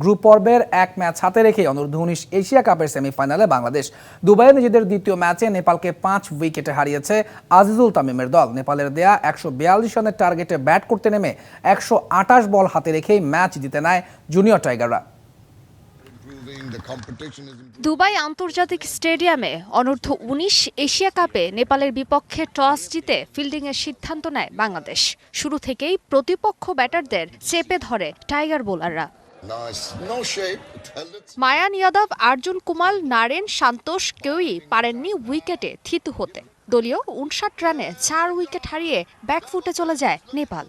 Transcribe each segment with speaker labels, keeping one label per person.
Speaker 1: Group পর্বের এক match হাতে রেখে অনূর্ধ্ব উনিশ এশিয়া কাপের সেমিফাইনালে বাংলাদেশ। দুবাইয়ে নিজেদের দ্বিতীয় ম্যাচে নেপালকে পাঁচ উইকেটে হারিয়েছে আজিজুল তামিমের দল। নেপালের দেয়া একশো বিয়াল্লিশ রানের টার্গেটে ব্যাট করতে নেমে একশো আটাশ বল হাতে রেখেই ম্যাচ জিতে নেয় জুনিয়র টাইগাররা.
Speaker 2: দুবাই আন্তর্জাতিক স্টেডিয়ামে অনূর্ধ্ব উনিশ এশিয়া কাপে নেপালের বিপক্ষে টস জিতে ফিল্ডিংয়ের সিদ্ধান্ত নেয় বাংলাদেশ। শুরু থেকেই প্রতিপক্ষ ব্যাটারদের চেপে ধরে টাইগার বোলাররা। মায়ান ইয়াদব আর্জুন কুমাল নারেন সান্তোষ কেউই পারেননি উইকেটে থিতু হতে। দলীয় উনষাট রানে চার উইকেট হারিয়ে ব্যাকফুটে চলে যায় নেপাল.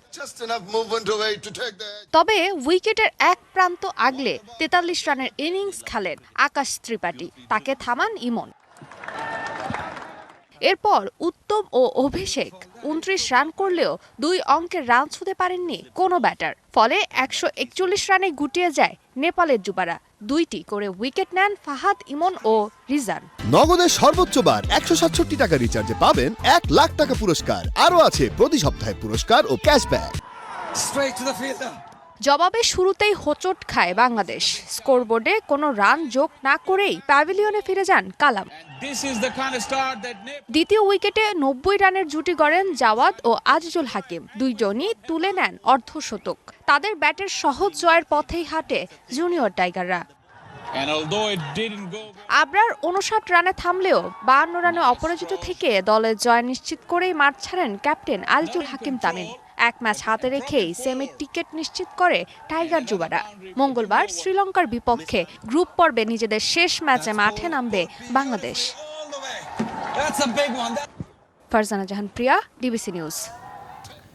Speaker 2: তবে উইকেটের এক প্রান্ত আগলে তেতাল্লিশ রানের ইনিংস খেলেন আকাশ ত্রিপাঠী। তাকে থামান ইমন। এরপর উত্তম ও অভিষেক উনত্রিশ রান করলেও দুই অঙ্কের রান ছুঁতে পারেননি কোনো ব্যাটার। ফলে একশো একচল্লিশ রানে গুটিয়ে যায় নেপালের যুবারা। দুইটি করে উইকেট নেন ফাহাদ ইমন ও রিজান।
Speaker 3: নগদের সর্বোচ্চ বার একশো সাতষট্টি টাকা রিচার্জে পাবেন এক লাখ টাকা পুরস্কার। আরও আছে প্রতি সপ্তাহে পুরস্কার ও ক্যাশব্যাক।
Speaker 2: জবাবে শুরুতেই হোঁচট খায় বাংলাদেশ। স্কোরবোর্ডে কোনো রান যোগ না করেই প্যাভিলিয়নে ফিরে যান কালাম. দ্বিতীয় উইকেটে নব্বই রানের জুটি গড়েন জাওয়াদ ও আজিজুল হাকিম। দুইজনই তুলে নেন অর্ধশতক। তাদের ব্যাটের সহজ জয়ের পথেই হাঁটে জুনিয়র টাইগাররা। আবরার উনষাট রানে থামলেও বাহান্ন রানে অপরাজিত থেকে দলের জয় নিশ্চিত করেই মাঠ ছাড়েন ক্যাপ্টেন আজিজুল হাকিম তামিম। এক ম্যাচ হাতে রেখেই সেমির টিকিট নিশ্চিত করে টাইগার যুবারা। মঙ্গলবার শ্রীলঙ্কার বিপক্ষে গ্রুপ পর্বে নিজেদের শেষ ম্যাচে মাঠে নামবে Bangladesh. Farzana Jahan Priya DBC news.